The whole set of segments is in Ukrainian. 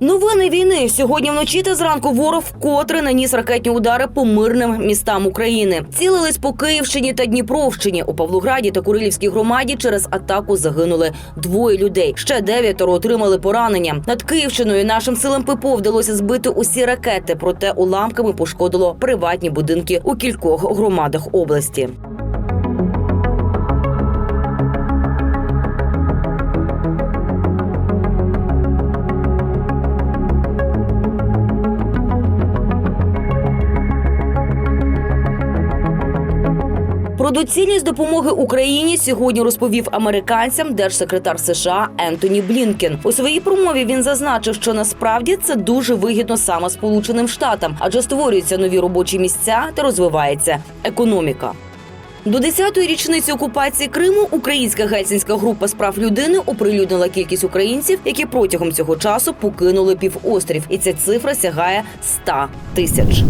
Новини війни сьогодні вночі та зранку ворог вкотре наніс ракетні удари по мирним містам України. Цілились по Київщині та Дніпровщині. У Павлограді та Курилівській громаді через атаку загинули двоє людей. Ще дев'ятеро отримали поранення. Над Київщиною нашим силам ППО вдалося збити усі ракети, проте уламками пошкодило приватні будинки у кількох громадах області. Доцільність допомоги Україні сьогодні розповів американцям держсекретар США Ентоні Блінкен. У своїй промові він зазначив, що насправді це дуже вигідно саме Сполученим Штатам, адже створюються нові робочі місця та розвивається економіка. До 10-ї річниці окупації Криму українська гельсінська група справ людини оприлюднила кількість українців, які протягом цього часу покинули півострів, і ця цифра сягає 100 тисяч.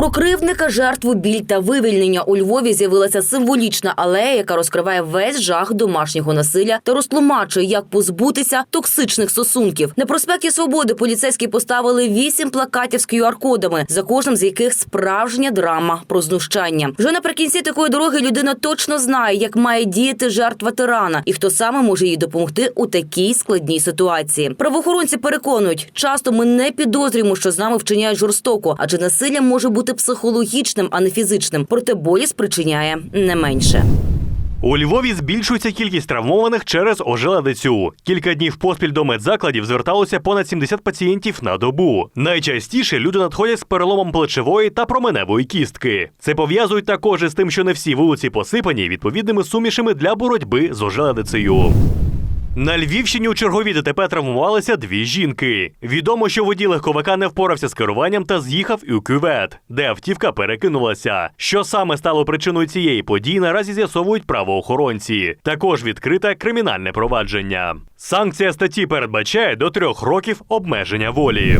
Про кривдника, жертву, біль та вивільнення у Львові з'явилася символічна алея, яка розкриває весь жах домашнього насилля та розтлумачує, як позбутися токсичних стосунків. На проспекті Свободи поліцейські поставили вісім плакатів з QR-кодами, за кожним з яких справжня драма про знущання. Вже наприкінці такої дороги людина точно знає, як має діяти жертва тирана і хто саме може їй допомогти у такій складній ситуації. Правоохоронці переконують, часто ми не підозрюємо, що з нами вчиняють жорстоко, адже насилля може бути психологічним, а не фізичним. Проте болі спричиняє не менше. У Львові збільшується кількість травмованих через ожеледицю. Кілька днів поспіль до медзакладів зверталося понад 70 пацієнтів на добу. Найчастіше люди надходять з переломом плечової та променевої кістки. Це пов'язують також із тим, що не всі вулиці посипані відповідними сумішами для боротьби з ожеледицею. На Львівщині у чергові ДТП травмувалися дві жінки. Відомо, що водій легковика не впорався з керуванням та з'їхав у кювет, де автівка перекинулася. Що саме стало причиною цієї події, наразі з'ясовують правоохоронці. Також відкрите кримінальне провадження. Санкція статті передбачає до трьох років обмеження волі.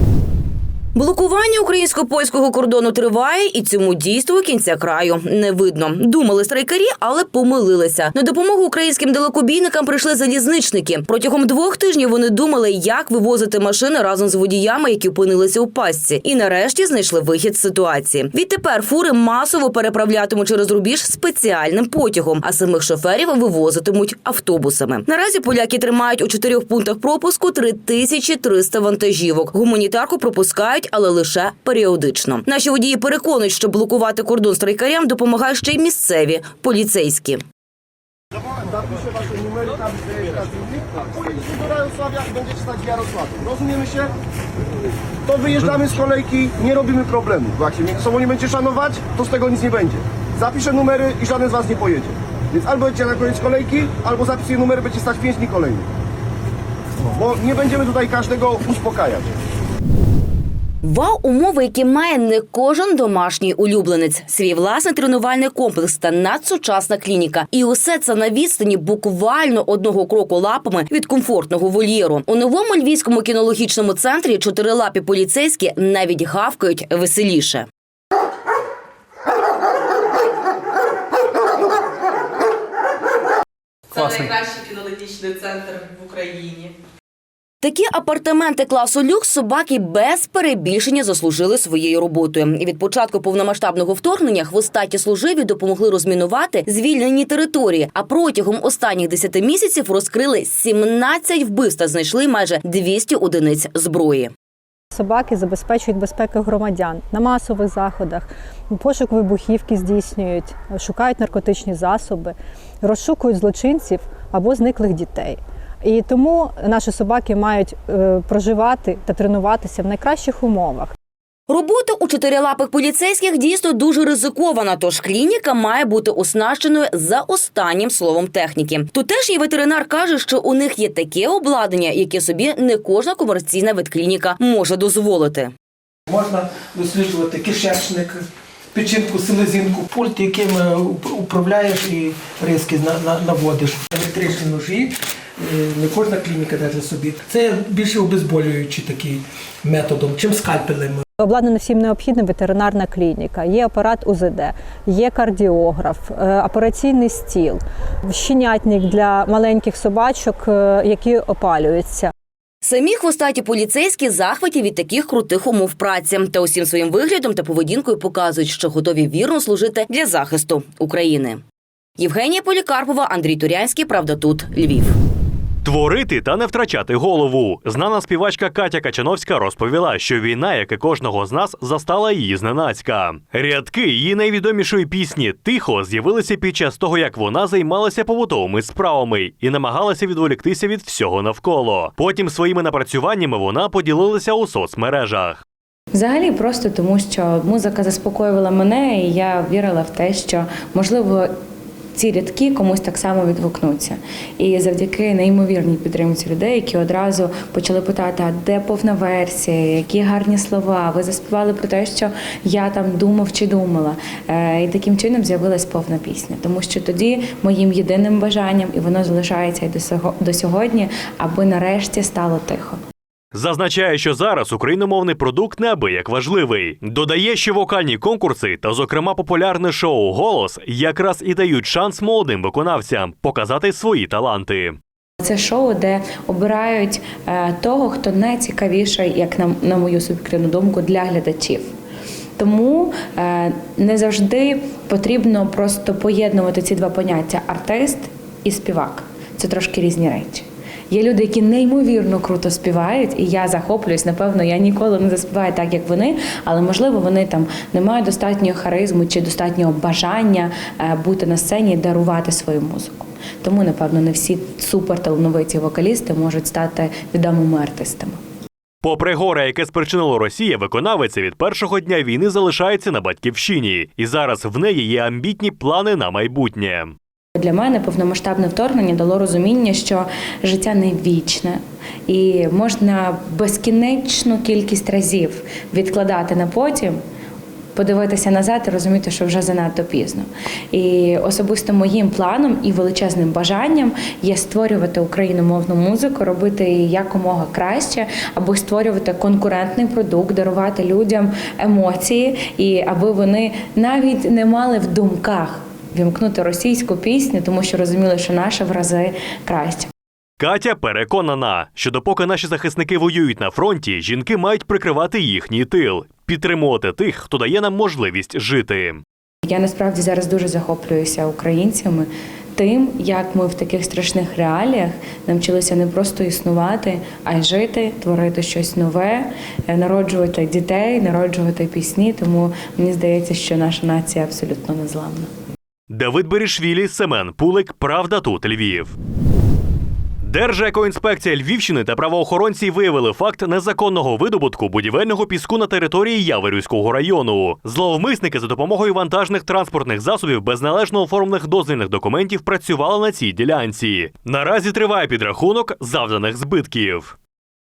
Блокування українсько-польського кордону триває, і цьому дійству кінця краю не видно. Думали страйкарі, але помилилися. На допомогу українським далекобійникам прийшли залізничники. Протягом двох тижнів вони думали, як вивозити машини разом з водіями, які опинилися у пастці, і нарешті знайшли вихід з ситуації. Відтепер фури масово переправлятимуть через рубіж спеціальним потягом, а самих шоферів вивозитимуть автобусами. Наразі поляки тримають у чотирьох пунктах пропуску 3300 вантажівок. Гуманітарку пропускають, але лише періодично. Наші водії переконують, що блокувати кордон страйкарям допомагають ще й місцеві поліцейські. Jarosławia i będziecie stać w Jarosławiu. Rozumiemy się? To wyjeżdżamy z kolejki, nie robimy problemu. Bo jak się między sobą nie będzie szanować, to z tego nic nie będzie. Zapiszę numery i żaden z was nie pojedzie. Więc albo będziecie na koniec kolejki, albo zapisuję numery, będzie stać 5 dni kolejnych. Bo nie będziemy tutaj każdego uspokajać. Вау, умови, які має не кожен домашній улюбленець, свій власний тренувальний комплекс та надсучасна клініка. І усе це на відстані буквально одного кроку лапами від комфортного вольєру. У новому львівському кінологічному центрі чотирилапі поліцейські навіть гавкають веселіше. Це найкращий кінологічний центр в Україні. Такі апартаменти класу люкс собаки без перебільшення заслужили своєю роботою. І від початку повномасштабного вторгнення хвостаті служиві допомогли розмінувати звільнені території. А протягом останніх 10 місяців розкрили 17 вбивств та знайшли майже 200 одиниць зброї. Собаки забезпечують безпеку громадян на масових заходах, пошук вибухівки здійснюють, шукають наркотичні засоби, розшукують злочинців або зниклих дітей. І тому наші собаки мають е, проживати та тренуватися в найкращих умовах. Робота у чотирилапих поліцейських дійсно дуже ризикована, тож клініка має бути оснащеною за останнім словом техніки. Тутешній ветеринар каже, що у них є таке обладнання, яке собі не кожна комерційна ветклініка може дозволити. Можна досліджувати кишечник, печінку, селезінку, пульт, яким е, управляєш і риски на- на- наводиш. Електричні ножі. Не кожна клініка держить собі. Це більше обезболюючий такий методом, чим скальпелем. Обладнана всім необхідним ветеринарна клініка, є апарат УЗД, є кардіограф, е, операційний стіл, щенятник для маленьких собачок, е, які опалюються. Самі хвостаті поліцейські захваті від таких крутих умов праці та усім своїм виглядом та поведінкою показують, що готові вірно служити для захисту України. Євгенія Полікарпова, Андрій Турянський. Правда, тут Львів. Творити та не втрачати голову. Знана співачка Катя Качановська розповіла, що війна, як і кожного з нас, застала її зненацька. Рядки її найвідомішої пісні Тихо з'явилися під час того, як вона займалася побутовими справами і намагалася відволіктися від всього навколо. Потім своїми напрацюваннями вона поділилася у соцмережах. Взагалі, просто тому, що музика заспокоювала мене, і я вірила в те, що можливо. Ці рядки комусь так само відгукнуться. І завдяки неймовірній підтримці людей, які одразу почали питати, а де повна версія, які гарні слова. Ви заспівали про те, що я там думав чи думала. Е, І таким чином з'явилась повна пісня. Тому що тоді моїм єдиним бажанням, і воно залишається і до сього- до сьогодні, аби нарешті стало тихо. Зазначає, що зараз україномовний продукт неабияк важливий. Додає, що вокальні конкурси та, зокрема, популярне шоу Голос якраз і дають шанс молодим виконавцям показати свої таланти. Це шоу, де обирають е, того, хто найцікавіший, як на, на мою суб'єктивну думку, для глядачів. Тому е, не завжди потрібно просто поєднувати ці два поняття артист і співак. Це трошки різні речі. Є люди, які неймовірно круто співають, і я захоплююсь. Напевно, я ніколи не заспіваю так, як вони, але можливо вони там не мають достатньої харизми чи достатнього бажання е, бути на сцені дарувати свою музику. Тому, напевно, не всі суперталановиті вокалісти можуть стати відомими артистами. Попри горе, яке спричинило Росія, виконавець від першого дня війни залишається на батьківщині, і зараз в неї є амбітні плани на майбутнє. Для мене повномасштабне вторгнення дало розуміння, що життя не вічне, і можна безкінечну кількість разів відкладати на потім. Подивитися назад і розуміти, що вже занадто пізно. І особисто моїм планом і величезним бажанням є створювати україномовну музику, робити її якомога краще, аби створювати конкурентний продукт, дарувати людям емоції, і аби вони навіть не мали в думках вімкнути російську пісню, тому що розуміли, що наша в рази краще. Катя переконана, що допоки наші захисники воюють на фронті, жінки мають прикривати їхній тил, підтримувати тих, хто дає нам можливість жити. Я насправді зараз дуже захоплююся українцями. Тим, як ми в таких страшних реаліях навчилися не просто існувати, а й жити, творити щось нове, е, народжувати дітей, народжувати пісні. Тому мені здається, що наша нація абсолютно незламна. Давид Берішвілі, Семен Пулик, Правда тут Львів. Держекоінспекція Львівщини та правоохоронці виявили факт незаконного видобутку будівельного піску на території Яворівського району. Зловмисники за допомогою вантажних транспортних засобів без належно оформлених дозвільних документів працювали на цій ділянці. Наразі триває підрахунок завданих збитків.